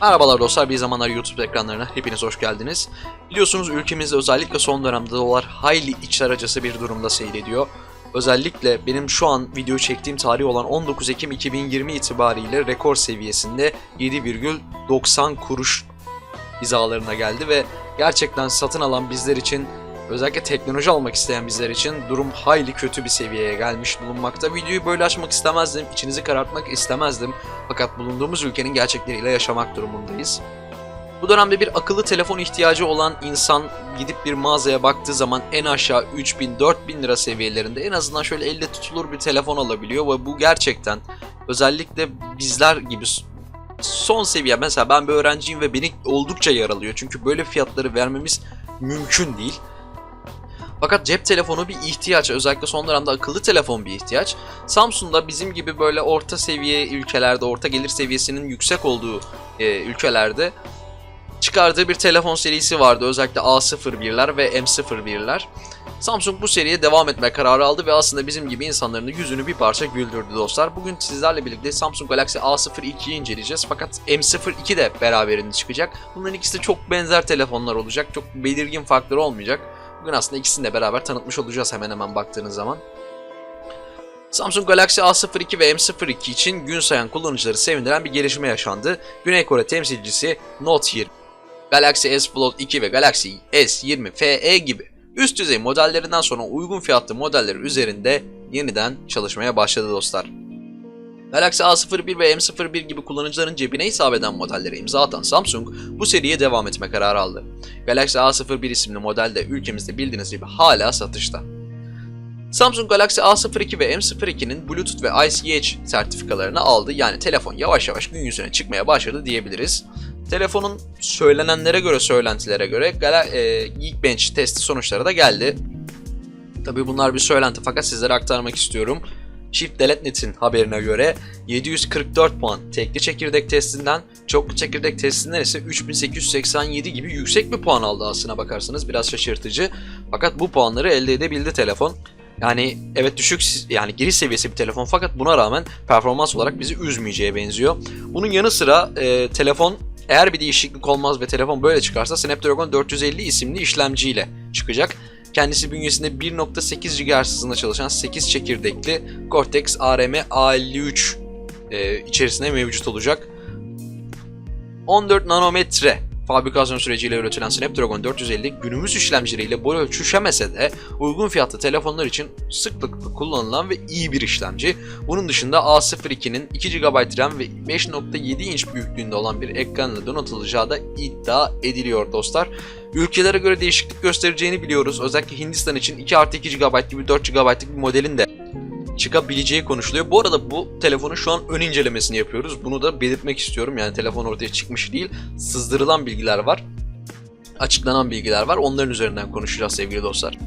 Merhabalar dostlar, bir zamanlar YouTube ekranlarına hepiniz hoş geldiniz. Biliyorsunuz ülkemizde özellikle son dönemde dolar hayli içler acısı bir durumda seyrediyor. Özellikle benim şu an video çektiğim tarih olan 19 Ekim 2020 itibariyle rekor seviyesinde 7,90 kuruş hizalarına geldi ve gerçekten satın alan bizler için özellikle teknoloji almak isteyen bizler için durum hayli kötü bir seviyeye gelmiş bulunmakta. Videoyu böyle açmak istemezdim, içinizi karartmak istemezdim. Fakat bulunduğumuz ülkenin gerçekleriyle yaşamak durumundayız. Bu dönemde bir akıllı telefon ihtiyacı olan insan gidip bir mağazaya baktığı zaman en aşağı 3000-4000 lira seviyelerinde en azından şöyle elle tutulur bir telefon alabiliyor ve bu gerçekten özellikle bizler gibi son seviye mesela ben bir öğrenciyim ve beni oldukça yaralıyor. Çünkü böyle fiyatları vermemiz mümkün değil. Fakat cep telefonu bir ihtiyaç. Özellikle son dönemde akıllı telefon bir ihtiyaç. Samsung'da bizim gibi böyle orta seviye ülkelerde, orta gelir seviyesinin yüksek olduğu e, ülkelerde çıkardığı bir telefon serisi vardı. Özellikle A01'ler ve M01'ler. Samsung bu seriye devam etme kararı aldı ve aslında bizim gibi insanların yüzünü bir parça güldürdü dostlar. Bugün sizlerle birlikte Samsung Galaxy A02'yi inceleyeceğiz fakat M02 de beraberinde çıkacak. Bunların ikisi de çok benzer telefonlar olacak. Çok belirgin farkları olmayacak. Bugün aslında ikisini de beraber tanıtmış olacağız hemen hemen baktığınız zaman. Samsung Galaxy A02 ve M02 için gün sayan kullanıcıları sevindiren bir gelişme yaşandı. Güney Kore temsilcisi Note 20, Galaxy S Fold 2 ve Galaxy S20 FE gibi üst düzey modellerinden sonra uygun fiyatlı modelleri üzerinde yeniden çalışmaya başladı dostlar. Galaxy A01 ve M01 gibi kullanıcıların cebine hitap eden modellere imza atan Samsung bu seriye devam etme kararı aldı. Galaxy A01 isimli model de ülkemizde bildiğiniz gibi hala satışta. Samsung Galaxy A02 ve M02'nin Bluetooth ve ICH sertifikalarını aldı. Yani telefon yavaş yavaş gün yüzüne çıkmaya başladı diyebiliriz. Telefonun söylenenlere göre söylentilere göre Gala- e, Geekbench testi sonuçları da geldi. Tabii bunlar bir söylenti fakat sizlere aktarmak istiyorum. Çift Deletnet'in haberine göre 744 puan tekli çekirdek testinden, çoklu çekirdek testinden ise 3887 gibi yüksek bir puan aldı aslına bakarsanız biraz şaşırtıcı. Fakat bu puanları elde edebildi telefon. Yani evet düşük yani giriş seviyesi bir telefon fakat buna rağmen performans olarak bizi üzmeyeceğe benziyor. Bunun yanı sıra e, telefon eğer bir değişiklik olmaz ve telefon böyle çıkarsa Snapdragon 450 isimli işlemciyle çıkacak. Kendisi bünyesinde 1.8 GHz hızında çalışan 8 çekirdekli Cortex ARM A53 e, içerisinde mevcut olacak. 14 nanometre fabrikasyon süreciyle üretilen Snapdragon 450 günümüz işlemcileriyle boy ölçüşemese de uygun fiyatlı telefonlar için sıklıkla kullanılan ve iyi bir işlemci. Bunun dışında A02'nin 2 GB RAM ve 5.7 inç büyüklüğünde olan bir ekranla donatılacağı da iddia ediliyor dostlar. Ülkelere göre değişiklik göstereceğini biliyoruz. Özellikle Hindistan için 2 artı 2 GB gibi 4 GB'lık bir modelin de çıkabileceği konuşuluyor. Bu arada bu telefonun şu an ön incelemesini yapıyoruz. Bunu da belirtmek istiyorum. Yani telefon ortaya çıkmış değil. Sızdırılan bilgiler var. Açıklanan bilgiler var. Onların üzerinden konuşacağız sevgili dostlar.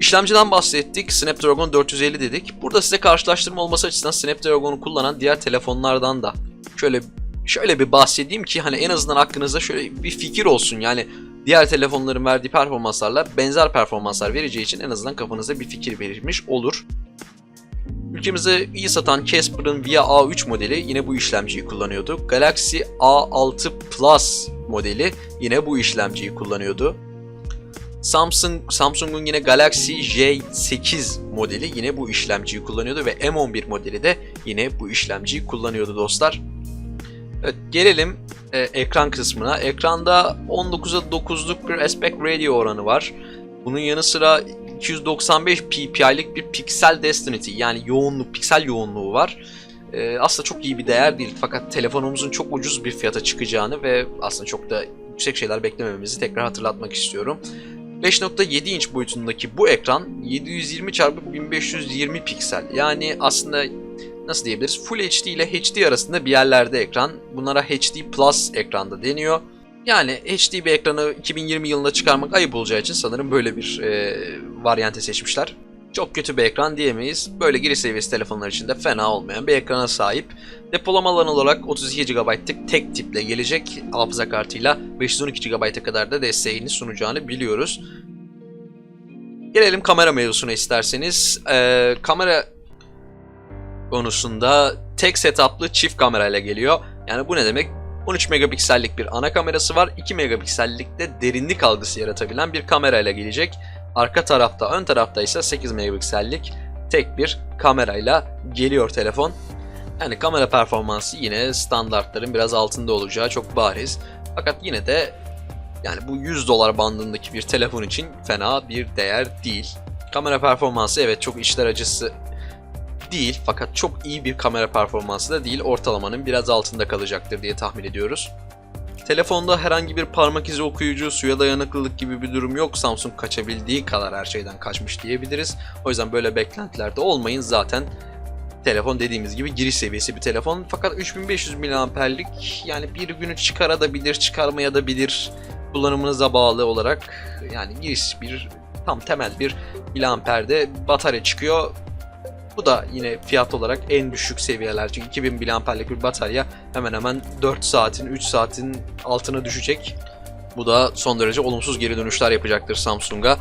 İşlemciden bahsettik. Snapdragon 450 dedik. Burada size karşılaştırma olması açısından Snapdragon'u kullanan diğer telefonlardan da şöyle şöyle bir bahsedeyim ki hani en azından aklınızda şöyle bir fikir olsun. Yani diğer telefonların verdiği performanslarla benzer performanslar vereceği için en azından kafanızda bir fikir verilmiş olur. Ülkemizde iyi satan Casper'ın Via A3 modeli yine bu işlemciyi kullanıyordu. Galaxy A6 Plus modeli yine bu işlemciyi kullanıyordu. Samsung Samsung'un yine Galaxy J8 modeli yine bu işlemciyi kullanıyordu ve M11 modeli de yine bu işlemciyi kullanıyordu dostlar. Evet, gelelim e, ekran kısmına. Ekranda 19'a 9'luk bir aspect ratio oranı var. Bunun yanı sıra 295 ppi'lik bir piksel density yani yoğunluk, piksel yoğunluğu var. Ee, aslında çok iyi bir değer değil fakat telefonumuzun çok ucuz bir fiyata çıkacağını ve aslında çok da yüksek şeyler beklemememizi tekrar hatırlatmak istiyorum. 5.7 inç boyutundaki bu ekran 720 x 1520 piksel. Yani aslında nasıl diyebiliriz? Full HD ile HD arasında bir yerlerde ekran. Bunlara HD Plus ekranda deniyor. Yani HD bir ekranı 2020 yılında çıkarmak ayıp olacağı için sanırım böyle bir e, varyante seçmişler. Çok kötü bir ekran diyemeyiz. Böyle giriş seviyesi telefonlar için de fena olmayan bir ekrana sahip. Depolama alanı olarak 32 GB'lık tek tiple gelecek hafıza kartıyla 512 GB'a kadar da desteğini sunacağını biliyoruz. Gelelim kamera mevzusuna isterseniz. Ee, kamera konusunda tek setuplı çift kamerayla geliyor. Yani bu ne demek? 13 megapiksellik bir ana kamerası var. 2 megapiksellik de derinlik algısı yaratabilen bir kamerayla gelecek. Arka tarafta, ön tarafta ise 8 megapiksellik tek bir kamerayla geliyor telefon. Yani kamera performansı yine standartların biraz altında olacağı çok bariz. Fakat yine de yani bu 100 dolar bandındaki bir telefon için fena bir değer değil. Kamera performansı evet çok işler acısı değil fakat çok iyi bir kamera performansı da değil. Ortalamanın biraz altında kalacaktır diye tahmin ediyoruz. Telefonda herhangi bir parmak izi okuyucu, suya dayanıklılık gibi bir durum yok. Samsung kaçabildiği kadar her şeyden kaçmış diyebiliriz. O yüzden böyle beklentilerde olmayın. Zaten telefon dediğimiz gibi giriş seviyesi bir telefon. Fakat 3500 mAh'lik yani bir günü çıkarabilir, çıkarmaya da bilir kullanımınıza bağlı olarak yani giriş bir tam temel bir miliamperde batarya çıkıyor. Bu da yine fiyat olarak en düşük seviyeler. Çünkü 2000 miliamperlik bir batarya hemen hemen 4 saatin, 3 saatin altına düşecek. Bu da son derece olumsuz geri dönüşler yapacaktır Samsung'a.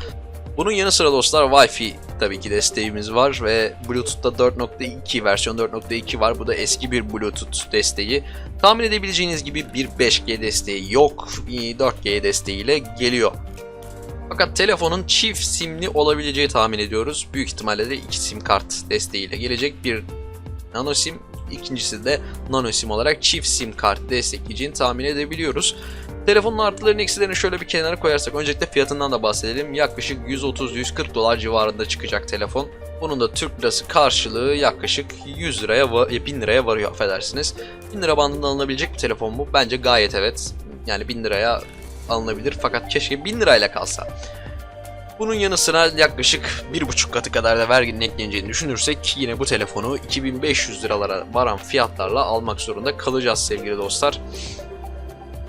Bunun yanı sıra dostlar Wi-Fi tabii ki desteğimiz var ve Bluetooth'ta 4.2 versiyon 4.2 var. Bu da eski bir Bluetooth desteği. Tahmin edebileceğiniz gibi bir 5G desteği yok. 4G desteğiyle geliyor. Fakat telefonun çift simli olabileceği tahmin ediyoruz. Büyük ihtimalle de iki sim kart desteğiyle gelecek bir nano sim. İkincisi de nano sim olarak çift sim kart destekleyeceğini tahmin edebiliyoruz. Telefonun artılarını eksilerini şöyle bir kenara koyarsak öncelikle fiyatından da bahsedelim. Yaklaşık 130-140 dolar civarında çıkacak telefon. Bunun da Türk lirası karşılığı yaklaşık 100 liraya, va- 1000 liraya varıyor affedersiniz. 1000 lira bandında alınabilecek bir telefon bu. Bence gayet evet. Yani 1000 liraya alınabilir fakat keşke 1000 lirayla kalsa. Bunun yanı sıra yaklaşık 1,5 katı kadar da verginin ekleneceğini düşünürsek yine bu telefonu 2500 liralara varan fiyatlarla almak zorunda kalacağız sevgili dostlar.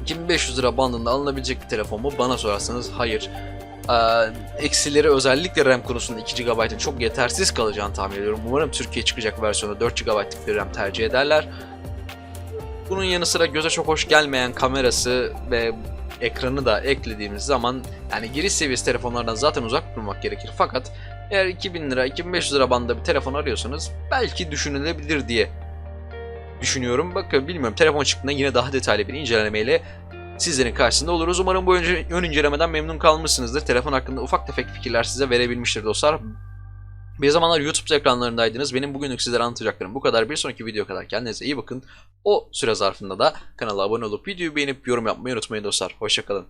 2500 lira bandında alınabilecek bir telefon mu? Bana sorarsanız hayır. Ee, eksileri özellikle RAM konusunda 2 GB'ın çok yetersiz kalacağını tahmin ediyorum. Umarım Türkiye çıkacak versiyonda 4 GB'lık bir RAM tercih ederler. Bunun yanı sıra göze çok hoş gelmeyen kamerası ve ekranı da eklediğimiz zaman yani giriş seviyesi telefonlardan zaten uzak durmak gerekir. Fakat eğer 2000 lira 2500 lira bandında bir telefon arıyorsanız belki düşünülebilir diye düşünüyorum. Bakın bilmiyorum telefon çıktığında yine daha detaylı bir incelemeyle sizlerin karşısında oluruz. Umarım bu ön incelemeden memnun kalmışsınızdır. Telefon hakkında ufak tefek fikirler size verebilmiştir dostlar. Bir zamanlar YouTube ekranlarındaydınız. Benim bugünlük sizlere anlatacaklarım bu kadar. Bir sonraki video kadar kendinize iyi bakın. O süre zarfında da kanala abone olup videoyu beğenip yorum yapmayı unutmayın dostlar. Hoşçakalın.